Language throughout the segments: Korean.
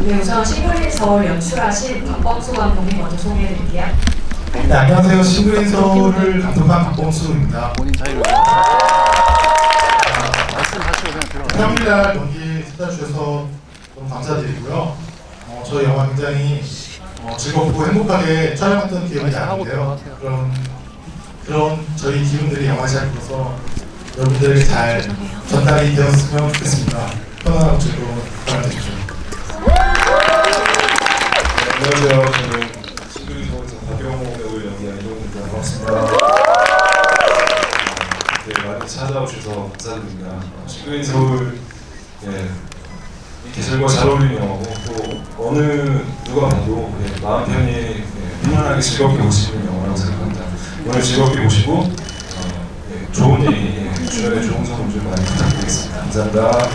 네, 우선 시그릿 서울 연출하신 박범수 감독님 먼저 소개해드릴게요. 네, 안녕하세요. 싱글인 서울을 감독한 박범수입니다. 본인 자유로 말씀하시고 그냥 들어가요. 평일날 여기 찾아주셔서 너무 감사드리고요. 어, 저희 영화 굉장히 어, 즐겁고 행복하게 촬영했던 기억이 나는데요. 그런 그런 저희 기분들이 영화 시작해서 여러분들에게 잘 전달이 되었으면 좋겠습니다. 편안하고 즐거운 시간 되십시오. 안녕하세요. 저는 싱글이 서울에서 박영호 배우를 연기한 이동훈입니다. 반갑습니다. 네, 많이 찾아오셔서 감사드립니다. 싱글인 서울 네, 이 계절과 잘 어울리는 영화고 또 어느 누가 봐도 네, 마음 편히 네, 편안하게 즐겁게 볼 수 있는 영화라고 생각합니다. 오늘 즐겁게 보시고 어, 네, 좋은 얘기, 네, 주변에 좋은 소문 좀 많이 부탁드리겠습니다. 감사합니다.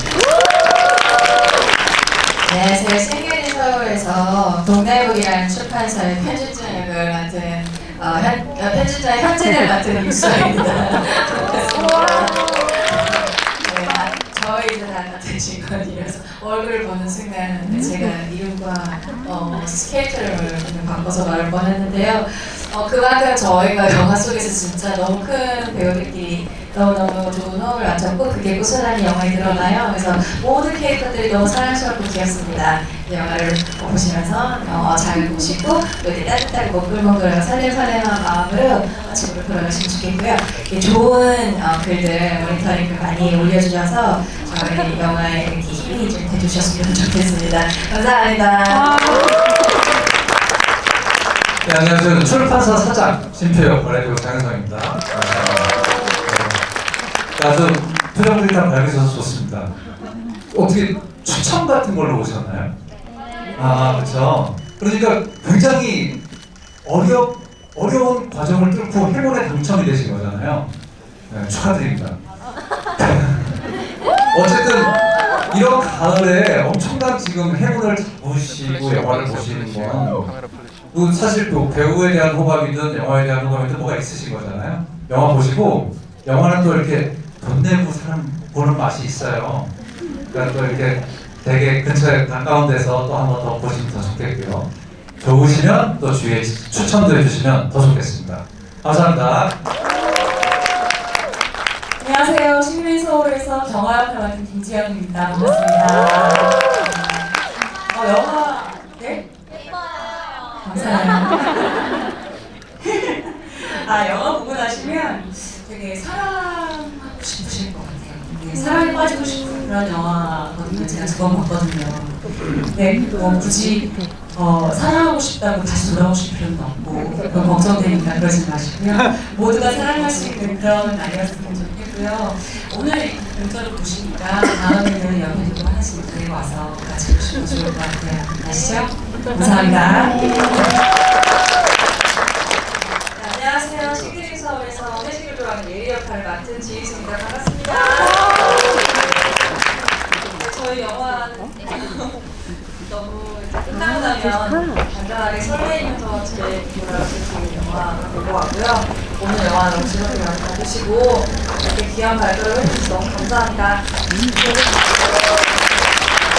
안녕하세요. 싱글인 서울에서 동대북이라는 출판사의 편집장 역을 맡은 어, 현, 어, 편집장 현진을 맡은 육수입니다. 다 같은 직원이라서 얼굴을 보는 순간 제가 이름과 어, 스케이트를 좀 바꿔서 말을 뻔했는데요. 어, 그만큼 저희가 영화 속에서 진짜 너무 큰 배우들끼리 너무너무 좋은 호흡을 맞췄고 그게 꾸준하게 영화에 드러나요. 그래서 모든 캐릭터들이 너무 사랑스럽고 귀엽습니다. 이 영화를 보시면서 어, 잘 보시고 또 이렇게 따뜻하게 먹글먹글하고 설렘설렘한 마음으로 집으로 돌아가시면 좋겠고요. 이렇게 좋은 어, 글들 모니터링을 많이 올려주셔서 저희 영화에 이렇게 힘이 좀 돼주셨으면 좋겠습니다. 감사합니다. 네, 안녕하세요. 출판사 사장 심표 역할의 배우 장현성입니다. 네, 아주 표정들이 다 밝으셔서 좋습니다. 어떻게 추첨 같은 걸로 오셨나요? 아, 그렇죠. 그러니까 굉장히 어려 어려운 과정을 뚫고 해본에 당첨이 되신 거잖아요. 네, 축하드립니다. 어쨌든 이런 가을에 엄청난 지금 해본을 잡으시고 영화를 보시는 건. 뭐 사실 또 배우에 대한 호감이든 영화에 대한 호감이든 뭐가 있으신 거잖아요. 영화 보시고 영화는 또 이렇게 돈 내고 사람 보는 맛이 있어요. 그러니까 또 이렇게 되게 근처에 가까운 데서 또 한 번 더 보시면 더 좋겠고요. 좋으시면 또 주위에 추천도 해주시면 더 좋겠습니다. 감사합니다. 안녕하세요. 시민 서울에서 경화 역할 맡은 김지영입니다. 반갑습니다. 어, 영화 네? 감사해요. 아 영화 보고 나시면 되게 싶으실 것 같아요. 네, 사랑에 빠지고 싶은 그런 영화거든요. 제가 두번 봤거든요. 네, 뭐 굳이 어, 사랑하고 싶다고 다시 돌아오실 필요는 없고 그건 걱정되니까 그러지 마시고요. 모두가 사랑할 수 있는 그런 날이었으면 좋겠고요. 오늘 이 공전을 보시니까 다음에는 옆에 두고 하나씩 데리고 와서 같이 보시면 좋을 것 같아요. 아시죠? 감사합니다. 네, 안녕하세요. 시그링 서울에서 회식을 좋아하는 예리 역할을 맡은 지희수입니다. 반갑습니다. 네, 저희 영화는 너무 이제 끝나고 나면 간단하게 설레이면서 집에 돌아올 수 있는 영화 볼것 같고요. 오늘 영화 너무 즐겁게 많이 봐주시고 이렇게 귀한 발표를 해주셔서 너무 감사합니다.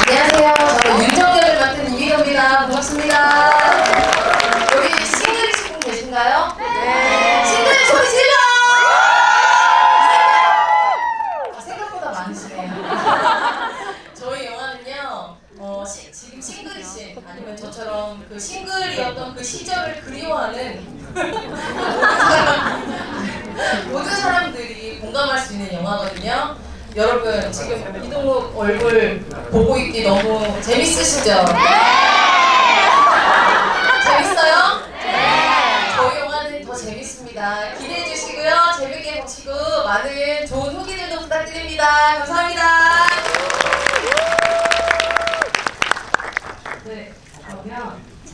안녕하세요. 저는 윤정대를 맡은 이미도입니다. 반갑습니다. 여기 싱글이신 분 계신가요? 네. 싱글이 소리 질러! 아, 생각보다 많으시네요. 저희 영화는요, 어, 시- 지금 싱글이신 아니면 저처럼 그 싱글이었던 그 시절을 그리워하는 모든 사람들이 공감할 수 있는 영화거든요. 여러분 지금 이동욱 얼굴 보고 있기 너무 재밌으시죠?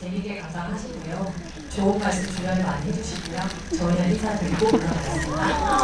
재밌게 감상하시고요. 좋은 말씀 주변에 많이 해주시고요. 저희는 인사드리고. 감사합니다.